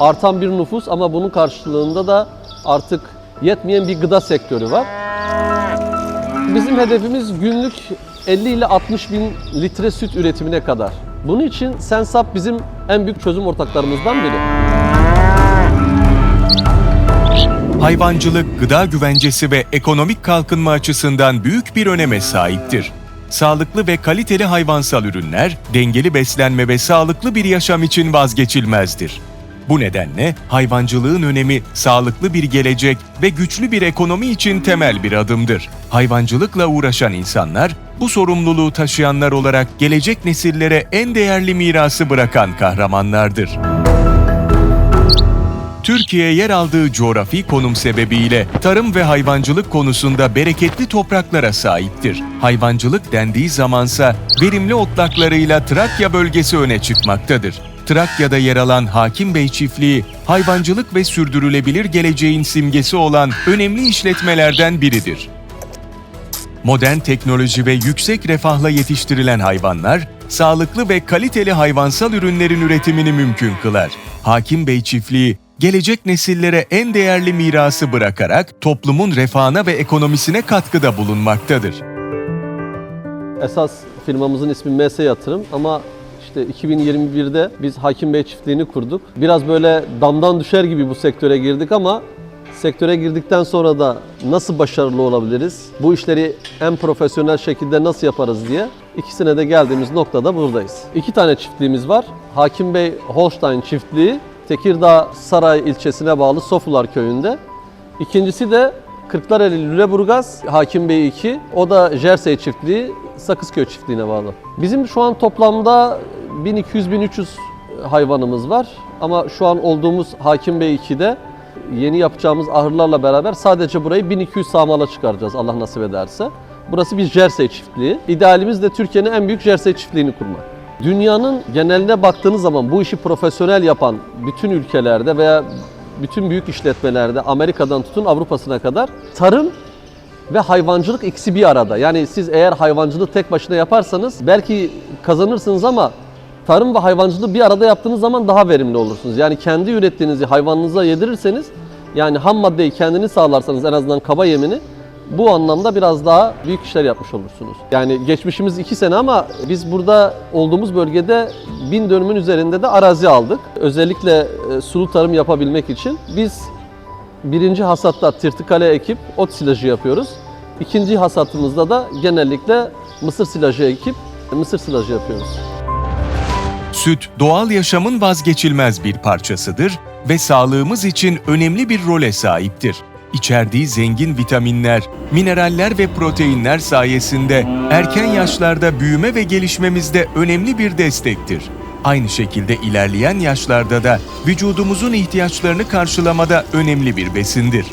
artan bir nüfus ama bunun karşılığında da artık yetmeyen bir gıda sektörü var. Bizim hedefimiz günlük 50 ile 60 bin litre süt üretimine kadar. Bunun için Sensap bizim en büyük çözüm ortaklarımızdan biri. Hayvancılık, gıda güvencesi ve ekonomik kalkınma açısından büyük bir öneme sahiptir. Sağlıklı ve kaliteli hayvansal ürünler, dengeli beslenme ve sağlıklı bir yaşam için vazgeçilmezdir. Bu nedenle hayvancılığın önemi sağlıklı bir gelecek ve güçlü bir ekonomi için temel bir adımdır. Hayvancılıkla uğraşan insanlar, bu sorumluluğu taşıyanlar olarak gelecek nesillere en değerli mirası bırakan kahramanlardır. Türkiye yer aldığı coğrafi konum sebebiyle tarım ve hayvancılık konusunda bereketli topraklara sahiptir. Hayvancılık dendiği zamansa verimli otlaklarıyla Trakya bölgesi öne çıkmaktadır. Trakya'da yer alan Hakim Bey çiftliği, hayvancılık ve sürdürülebilir geleceğin simgesi olan önemli işletmelerden biridir. Modern teknoloji ve yüksek refahla yetiştirilen hayvanlar, sağlıklı ve kaliteli hayvansal ürünlerin üretimini mümkün kılar. Hakim Bey çiftliği, gelecek nesillere en değerli mirası bırakarak toplumun refahına ve ekonomisine katkıda bulunmaktadır. Esas firmamızın ismi MS Yatırım ama işte 2021'de biz Hakim Bey çiftliğini kurduk. Biraz böyle damdan düşer gibi bu sektöre girdik ama sektöre girdikten sonra da nasıl başarılı olabiliriz? Bu işleri en profesyonel şekilde nasıl yaparız diye ikisine de geldiğimiz noktada buradayız. İki tane çiftliğimiz var. Hakim Bey Holstein çiftliği Tekirdağ Saray ilçesine bağlı Sofular köyünde. İkincisi de Kırklareli Lüleburgaz Hakim Bey 2. O da Jersey çiftliği Sakızköy çiftliğine bağlı. Bizim şu an toplamda 1200-1300 hayvanımız var. Ama şu an olduğumuz Hakim Bey 2'de yeni yapacağımız ahırlarla beraber sadece burayı 1200 sağmala çıkaracağız Allah nasip ederse. Burası bir Jersey çiftliği. İdealimiz de Türkiye'nin en büyük Jersey çiftliğini kurmak. Dünyanın geneline baktığınız zaman bu işi profesyonel yapan bütün ülkelerde veya bütün büyük işletmelerde Amerika'dan tutun Avrupa'sına kadar tarım ve hayvancılık ikisi bir arada. Yani siz eğer hayvancılığı tek başına yaparsanız belki kazanırsınız ama tarım ve hayvancılığı bir arada yaptığınız zaman daha verimli olursunuz. Yani kendi ürettiğinizi hayvanınıza yedirirseniz yani ham maddeyi kendiniz sağlarsanız en azından kaba yemini bu anlamda biraz daha büyük işler yapmış olursunuz. Yani geçmişimiz iki sene ama biz burada olduğumuz bölgede bin dönümün üzerinde de arazi aldık. Özellikle e, sulu tarım yapabilmek için. Biz birinci hasatta tırtıkale ekip ot silajı yapıyoruz. İkinci hasatımızda da genellikle mısır silajı ekip mısır silajı yapıyoruz. Süt, doğal yaşamın vazgeçilmez bir parçasıdır ve sağlığımız için önemli bir role sahiptir. İçerdiği zengin vitaminler, mineraller ve proteinler sayesinde erken yaşlarda büyüme ve gelişmemizde önemli bir destektir. Aynı şekilde ilerleyen yaşlarda da vücudumuzun ihtiyaçlarını karşılamada önemli bir besindir.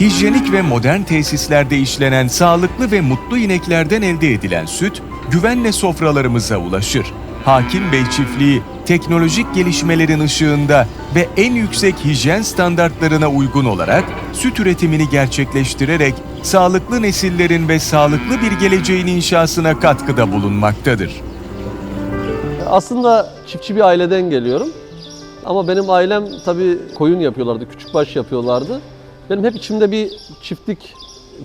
Hijyenik ve modern tesislerde işlenen sağlıklı ve mutlu ineklerden elde edilen süt, güvenle sofralarımıza ulaşır. Hakim Bey çiftliği, teknolojik gelişmelerin ışığında ve en yüksek hijyen standartlarına uygun olarak süt üretimini gerçekleştirerek sağlıklı nesillerin ve sağlıklı bir geleceğin inşasına katkıda bulunmaktadır. Aslında çiftçi bir aileden geliyorum. Ama benim ailem tabii koyun yapıyorlardı, küçükbaş yapıyorlardı. Benim hep içimde bir çiftlik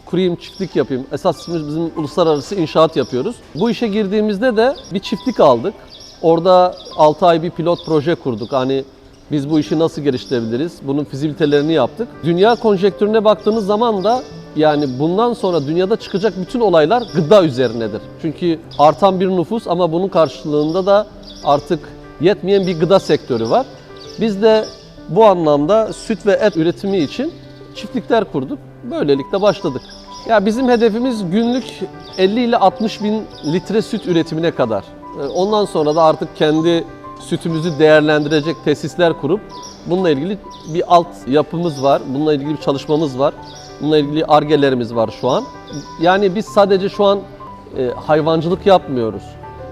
kurayım, çiftlik yapayım. Esas biz bizim uluslararası inşaat yapıyoruz. Bu işe girdiğimizde de bir çiftlik aldık. Orada 6 ay bir pilot proje kurduk. Hani biz bu işi nasıl geliştirebiliriz? Bunun fizibilitelerini yaptık. Dünya konjektürüne baktığınız zaman da yani bundan sonra dünyada çıkacak bütün olaylar gıda üzerinedir. Çünkü artan bir nüfus ama bunun karşılığında da artık yetmeyen bir gıda sektörü var. Biz de bu anlamda süt ve et üretimi için çiftlikler kurduk. Böylelikle başladık. Ya bizim hedefimiz günlük 50 ile 60 bin litre süt üretimine kadar. Ee, Ondan sonra da artık kendi sütümüzü değerlendirecek tesisler kurup bununla ilgili bir alt yapımız var. Bununla ilgili bir çalışmamız var. Bununla ilgili argelerimiz var şu an. Yani biz sadece şu an e, hayvancılık yapmıyoruz.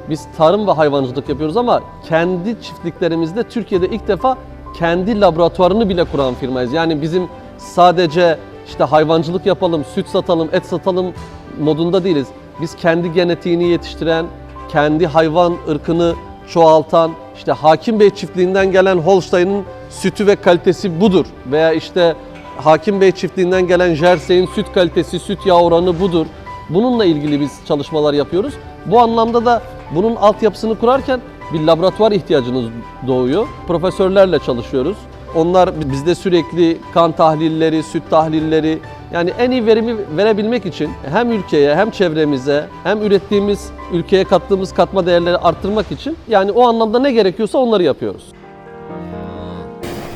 Biz tarım ve hayvancılık yapıyoruz ama kendi çiftliklerimizde Türkiye'de ilk defa kendi laboratuvarını bile kuran firmayız. Yani bizim sadece işte hayvancılık yapalım, süt satalım, et satalım modunda değiliz. Biz kendi genetiğini yetiştiren, kendi hayvan ırkını çoğaltan, işte Hakim Bey çiftliğinden gelen Holstein'in sütü ve kalitesi budur veya işte Hakim Bey çiftliğinden gelen Jersey'in süt kalitesi, süt yağ oranı budur. Bununla ilgili biz çalışmalar yapıyoruz. Bu anlamda da bunun altyapısını kurarken bir laboratuvar ihtiyacınız doğuyor. Profesörlerle çalışıyoruz. Onlar bizde sürekli kan tahlilleri, süt tahlilleri yani en iyi verimi verebilmek için hem ülkeye hem çevremize hem ürettiğimiz ülkeye kattığımız katma değerleri arttırmak için yani o anlamda ne gerekiyorsa onları yapıyoruz.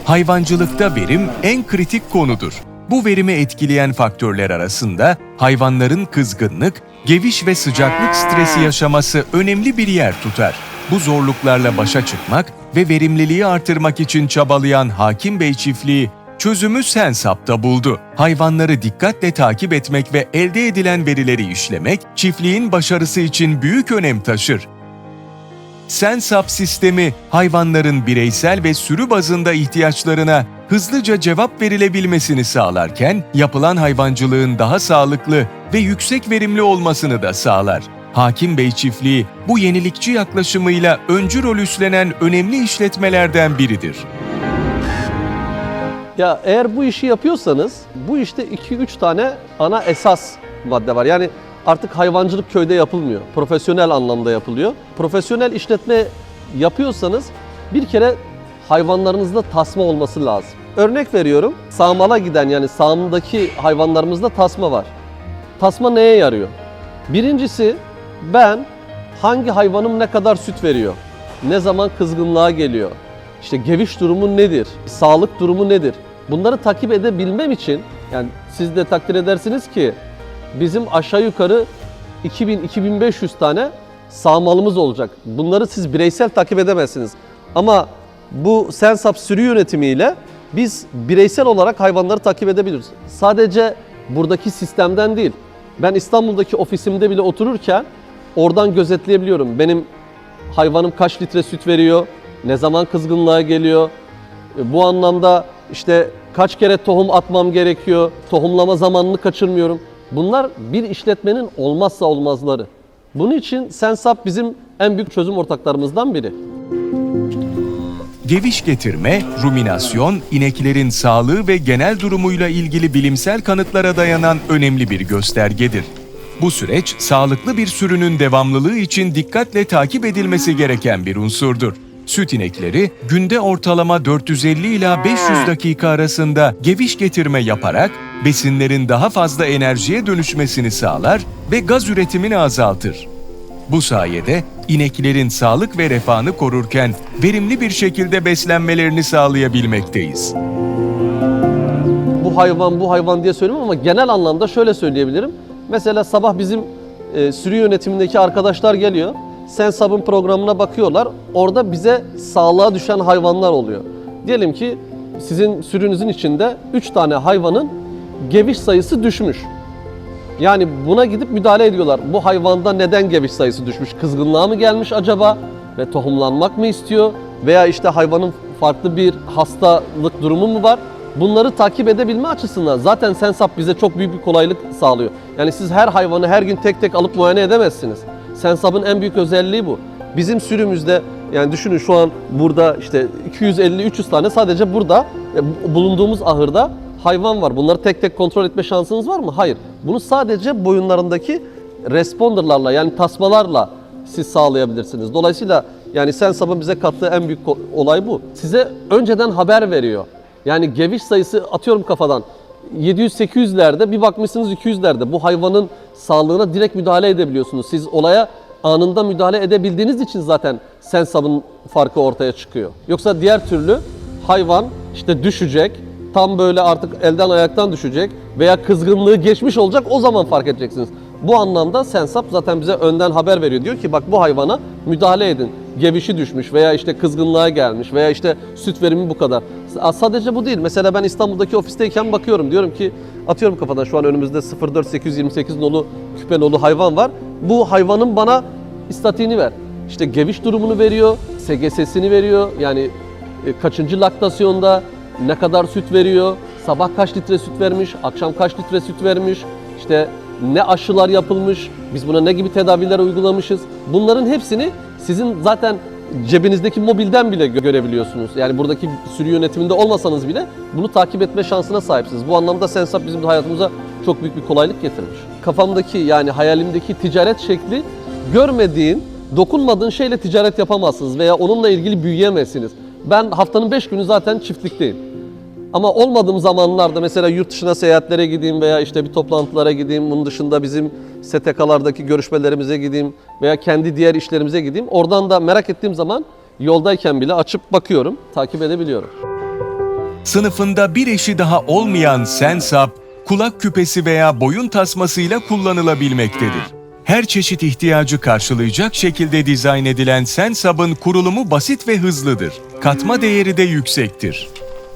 Hayvancılıkta verim en kritik konudur. Bu verimi etkileyen faktörler arasında hayvanların kızgınlık, geviş ve sıcaklık stresi yaşaması önemli bir yer tutar. Bu zorluklarla başa çıkmak ve verimliliği artırmak için çabalayan Hakim Bey çiftliği çözümü Sensap'ta buldu. Hayvanları dikkatle takip etmek ve elde edilen verileri işlemek çiftliğin başarısı için büyük önem taşır. Sensap sistemi hayvanların bireysel ve sürü bazında ihtiyaçlarına hızlıca cevap verilebilmesini sağlarken yapılan hayvancılığın daha sağlıklı ve yüksek verimli olmasını da sağlar. Hakim Bey çiftliği bu yenilikçi yaklaşımıyla öncü rol üstlenen önemli işletmelerden biridir. Ya eğer bu işi yapıyorsanız bu işte 2-3 tane ana esas madde var. Yani artık hayvancılık köyde yapılmıyor. Profesyonel anlamda yapılıyor. Profesyonel işletme yapıyorsanız bir kere hayvanlarınızda tasma olması lazım. Örnek veriyorum. Sağmala giden yani sağımdaki hayvanlarımızda tasma var. Tasma neye yarıyor? Birincisi ben hangi hayvanım ne kadar süt veriyor? Ne zaman kızgınlığa geliyor? İşte geviş durumu nedir? Sağlık durumu nedir? Bunları takip edebilmem için yani siz de takdir edersiniz ki bizim aşağı yukarı 2000-2500 tane sağmalımız olacak. Bunları siz bireysel takip edemezsiniz. Ama bu Sensap sürü yönetimiyle biz bireysel olarak hayvanları takip edebiliriz. Sadece buradaki sistemden değil. Ben İstanbul'daki ofisimde bile otururken oradan gözetleyebiliyorum. Benim hayvanım kaç litre süt veriyor, ne zaman kızgınlığa geliyor. E, Bu anlamda işte kaç kere tohum atmam gerekiyor, tohumlama zamanını kaçırmıyorum. Bunlar bir işletmenin olmazsa olmazları. Bunun için Sensap bizim en büyük çözüm ortaklarımızdan biri. Geviş getirme, ruminasyon, ineklerin sağlığı ve genel durumuyla ilgili bilimsel kanıtlara dayanan önemli bir göstergedir. Bu süreç, sağlıklı bir sürünün devamlılığı için dikkatle takip edilmesi gereken bir unsurdur. Süt inekleri günde ortalama 450 ila 500 dakika arasında geviş getirme yaparak besinlerin daha fazla enerjiye dönüşmesini sağlar ve gaz üretimini azaltır. Bu sayede ineklerin sağlık ve refahını korurken verimli bir şekilde beslenmelerini sağlayabilmekteyiz. bu hayvan bu hayvan diye söylüyorum ama genel anlamda şöyle söyleyebilirim. Mesela sabah bizim e, sürü yönetimindeki arkadaşlar geliyor. Sensab'ın programına bakıyorlar. Orada bize sağlığa düşen hayvanlar oluyor. Diyelim ki sizin sürünüzün içinde 3 tane hayvanın geviş sayısı düşmüş. Yani buna gidip müdahale ediyorlar. Bu hayvanda neden geviş sayısı düşmüş? Kızgınlığa mı gelmiş acaba? Ve tohumlanmak mı istiyor? Veya işte hayvanın farklı bir hastalık durumu mu var? Bunları takip edebilme açısından zaten Sensap bize çok büyük bir kolaylık sağlıyor. Yani siz her hayvanı her gün tek tek alıp muayene edemezsiniz. Sensap'ın en büyük özelliği bu. Bizim sürümüzde yani düşünün şu an burada işte 250-300 tane sadece burada e, bulunduğumuz ahırda hayvan var. Bunları tek tek kontrol etme şansınız var mı? Hayır. Bunu sadece boyunlarındaki responderlarla yani tasmalarla siz sağlayabilirsiniz. Dolayısıyla yani Sensap'ın bize kattığı en büyük olay bu. Size önceden haber veriyor. Yani geviş sayısı atıyorum kafadan 700-800'lerde bir bakmışsınız 200'lerde. Bu hayvanın sağlığına direkt müdahale edebiliyorsunuz. Siz olaya anında müdahale edebildiğiniz için zaten Sensap'ın farkı ortaya çıkıyor. Yoksa diğer türlü hayvan işte düşecek, tam böyle artık elden ayaktan düşecek veya kızgınlığı geçmiş olacak o zaman fark edeceksiniz. Bu anlamda Sensap zaten bize önden haber veriyor. Diyor ki bak bu hayvana müdahale edin. Gevişi düşmüş veya işte kızgınlığa gelmiş veya işte süt verimi bu kadar. Sadece bu değil. Mesela ben İstanbul'daki ofisteyken bakıyorum. Diyorum ki atıyorum kafadan şu an önümüzde 04828 nolu küpe nolu hayvan var. Bu hayvanın bana istatiğini ver. İşte geviş durumunu veriyor, SGS'sini veriyor. Yani e, kaçıncı laktasyonda, ne kadar süt veriyor, sabah kaç litre süt vermiş, akşam kaç litre süt vermiş, işte ne aşılar yapılmış, biz buna ne gibi tedaviler uygulamışız. Bunların hepsini sizin zaten cebinizdeki mobilden bile gö- görebiliyorsunuz. Yani buradaki sürü yönetiminde olmasanız bile bunu takip etme şansına sahipsiniz. Bu anlamda Sensap bizim hayatımıza çok büyük bir kolaylık getirmiş. Kafamdaki yani hayalimdeki ticaret şekli görmediğin, dokunmadığın şeyle ticaret yapamazsınız veya onunla ilgili büyüyemezsiniz. Ben haftanın 5 günü zaten çiftlikteyim. Ama olmadığım zamanlarda mesela yurt dışına seyahatlere gideyim veya işte bir toplantılara gideyim. Bunun dışında bizim STK'lardaki görüşmelerimize gideyim veya kendi diğer işlerimize gideyim. Oradan da merak ettiğim zaman yoldayken bile açıp bakıyorum, takip edebiliyorum. Sınıfında bir eşi daha olmayan Sensap, kulak küpesi veya boyun tasmasıyla kullanılabilmektedir. Her çeşit ihtiyacı karşılayacak şekilde dizayn edilen Sensap'ın kurulumu basit ve hızlıdır. Katma değeri de yüksektir.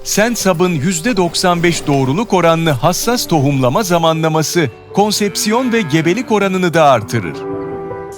Sensap'ın %95 doğruluk oranlı hassas tohumlama zamanlaması, konsepsiyon ve gebelik oranını da artırır.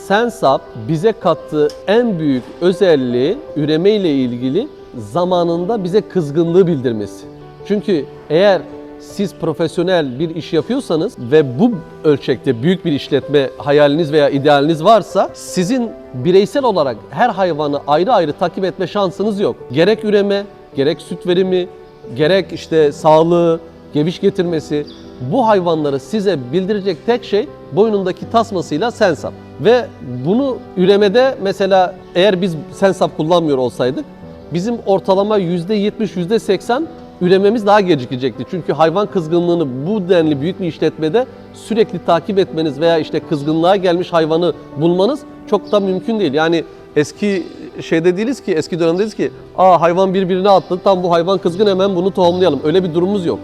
Sensap bize kattığı en büyük özelliği üreme ile ilgili zamanında bize kızgınlığı bildirmesi. Çünkü eğer siz profesyonel bir iş yapıyorsanız ve bu ölçekte büyük bir işletme hayaliniz veya idealiniz varsa sizin bireysel olarak her hayvanı ayrı ayrı takip etme şansınız yok. Gerek üreme, gerek süt verimi, gerek işte sağlığı, geviş getirmesi bu hayvanları size bildirecek tek şey boynundaki tasmasıyla sensap. Ve bunu üremede mesela eğer biz sensap kullanmıyor olsaydık bizim ortalama %70, %80 ürememiz daha gecikecekti. Çünkü hayvan kızgınlığını bu denli büyük bir işletmede sürekli takip etmeniz veya işte kızgınlığa gelmiş hayvanı bulmanız çok da mümkün değil. Yani eski şeyde değiliz ki, eski dönemdeyiz ki, aa hayvan birbirine attı, tam bu hayvan kızgın hemen bunu tohumlayalım. Öyle bir durumumuz yok.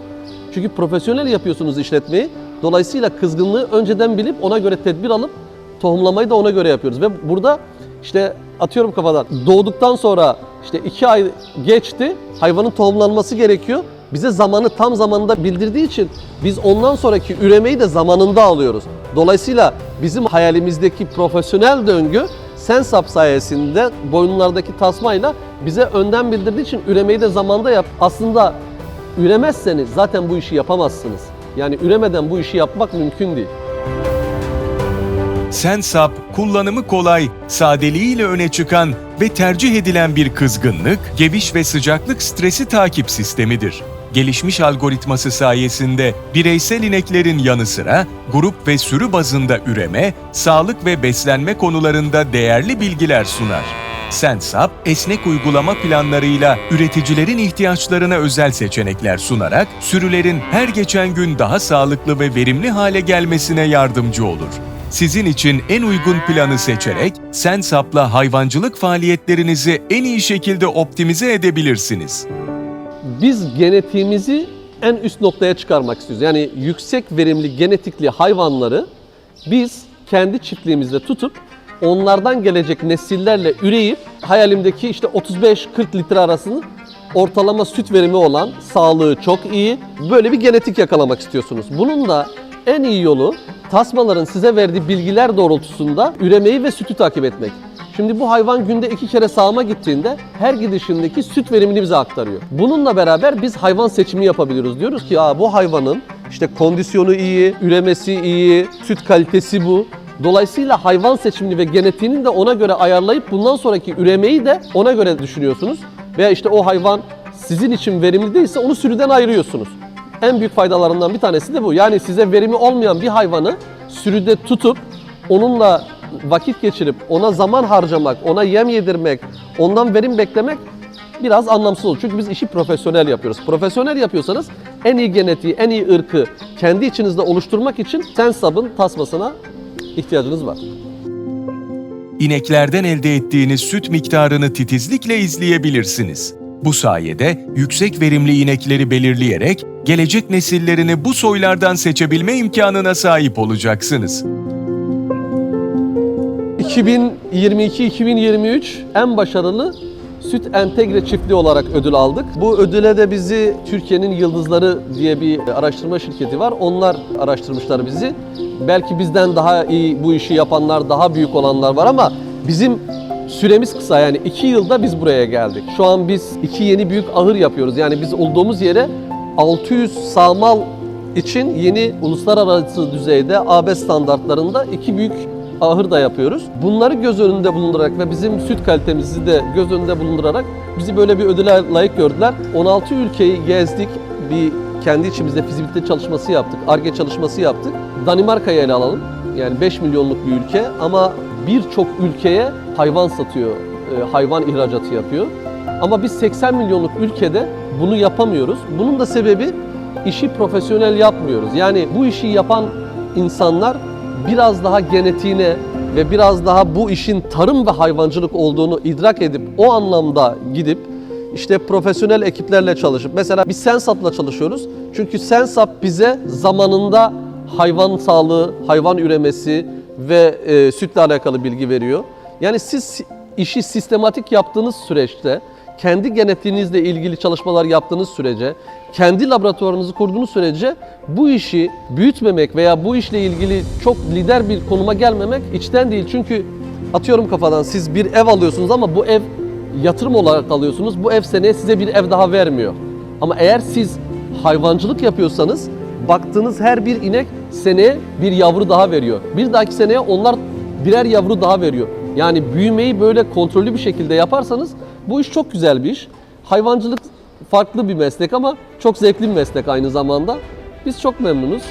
Çünkü profesyonel yapıyorsunuz işletmeyi. Dolayısıyla kızgınlığı önceden bilip ona göre tedbir alıp tohumlamayı da ona göre yapıyoruz. Ve burada işte atıyorum kafadan doğduktan sonra işte iki ay geçti hayvanın tohumlanması gerekiyor. Bize zamanı tam zamanında bildirdiği için biz ondan sonraki üremeyi de zamanında alıyoruz. Dolayısıyla bizim hayalimizdeki profesyonel döngü Sensap sayesinde boyunlardaki tasmayla bize önden bildirdiği için üremeyi de zamanda yap. Aslında üremezseniz zaten bu işi yapamazsınız. Yani üremeden bu işi yapmak mümkün değil. Sensap, kullanımı kolay, sadeliğiyle öne çıkan ve tercih edilen bir kızgınlık, geviş ve sıcaklık stresi takip sistemidir. Gelişmiş algoritması sayesinde bireysel ineklerin yanı sıra grup ve sürü bazında üreme, sağlık ve beslenme konularında değerli bilgiler sunar. Sensap, esnek uygulama planlarıyla üreticilerin ihtiyaçlarına özel seçenekler sunarak sürülerin her geçen gün daha sağlıklı ve verimli hale gelmesine yardımcı olur. Sizin için en uygun planı seçerek Sensap'la hayvancılık faaliyetlerinizi en iyi şekilde optimize edebilirsiniz. Biz genetiğimizi en üst noktaya çıkarmak istiyoruz. Yani yüksek verimli genetikli hayvanları biz kendi çiftliğimizde tutup onlardan gelecek nesillerle üreyip hayalimdeki işte 35-40 litre arasını ortalama süt verimi olan, sağlığı çok iyi böyle bir genetik yakalamak istiyorsunuz. Bunun da en iyi yolu tasmaların size verdiği bilgiler doğrultusunda üremeyi ve sütü takip etmek. Şimdi bu hayvan günde iki kere sağıma gittiğinde her gidişindeki süt verimini bize aktarıyor. Bununla beraber biz hayvan seçimi yapabiliyoruz. Diyoruz ki Aa, bu hayvanın işte kondisyonu iyi, üremesi iyi, süt kalitesi bu. Dolayısıyla hayvan seçimini ve genetiğini de ona göre ayarlayıp bundan sonraki üremeyi de ona göre düşünüyorsunuz. Veya işte o hayvan sizin için verimli değilse onu sürüden ayırıyorsunuz. En büyük faydalarından bir tanesi de bu. Yani size verimi olmayan bir hayvanı sürüde tutup onunla vakit geçirip ona zaman harcamak, ona yem yedirmek, ondan verim beklemek biraz anlamsız olur. Çünkü biz işi profesyonel yapıyoruz. Profesyonel yapıyorsanız en iyi genetiği, en iyi ırkı kendi içinizde oluşturmak için Sensab'ın tasmasına ihtiyacınız var. İneklerden elde ettiğiniz süt miktarını titizlikle izleyebilirsiniz. Bu sayede yüksek verimli inekleri belirleyerek gelecek nesillerini bu soylardan seçebilme imkanına sahip olacaksınız. 2022-2023 en başarılı süt entegre çiftliği olarak ödül aldık. Bu ödüle de bizi Türkiye'nin Yıldızları diye bir araştırma şirketi var. Onlar araştırmışlar bizi. Belki bizden daha iyi bu işi yapanlar, daha büyük olanlar var ama bizim süremiz kısa. Yani iki yılda biz buraya geldik. Şu an biz iki yeni büyük ahır yapıyoruz. Yani biz olduğumuz yere 600 sağmal için yeni uluslararası düzeyde AB standartlarında iki büyük ahır da yapıyoruz. Bunları göz önünde bulundurarak ve bizim süt kalitemizi de göz önünde bulundurarak bizi böyle bir ödüle layık gördüler. 16 ülkeyi gezdik. Bir kendi içimizde fizibilite çalışması yaptık, ARGE çalışması yaptık. Danimarka'yı ele alalım. Yani 5 milyonluk bir ülke ama birçok ülkeye hayvan satıyor, e, hayvan ihracatı yapıyor. Ama biz 80 milyonluk ülkede bunu yapamıyoruz. Bunun da sebebi işi profesyonel yapmıyoruz. Yani bu işi yapan insanlar biraz daha genetiğine ve biraz daha bu işin tarım ve hayvancılık olduğunu idrak edip o anlamda gidip işte profesyonel ekiplerle çalışıp mesela biz Sensap'la çalışıyoruz. Çünkü Sensap bize zamanında hayvan sağlığı, hayvan üremesi ve e, sütle alakalı bilgi veriyor. Yani siz işi sistematik yaptığınız süreçte, kendi genetiğinizle ilgili çalışmalar yaptığınız sürece, kendi laboratuvarınızı kurduğunuz sürece bu işi büyütmemek veya bu işle ilgili çok lider bir konuma gelmemek içten değil. Çünkü atıyorum kafadan siz bir ev alıyorsunuz ama bu ev yatırım olarak alıyorsunuz. Bu ev seneye size bir ev daha vermiyor. Ama eğer siz hayvancılık yapıyorsanız baktığınız her bir inek seneye bir yavru daha veriyor. Bir dahaki seneye onlar birer yavru daha veriyor. Yani büyümeyi böyle kontrollü bir şekilde yaparsanız bu iş çok güzel bir iş. Hayvancılık farklı bir meslek ama çok zevkli bir meslek aynı zamanda. Biz çok memnunuz.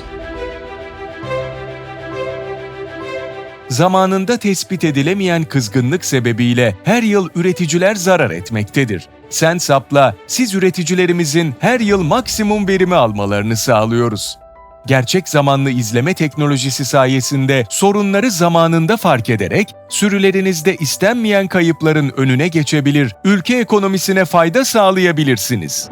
Zamanında tespit edilemeyen kızgınlık sebebiyle her yıl üreticiler zarar etmektedir. Sensap'la siz üreticilerimizin her yıl maksimum verimi almalarını sağlıyoruz. Gerçek zamanlı izleme teknolojisi sayesinde sorunları zamanında fark ederek sürülerinizde istenmeyen kayıpların önüne geçebilir, ülke ekonomisine fayda sağlayabilirsiniz.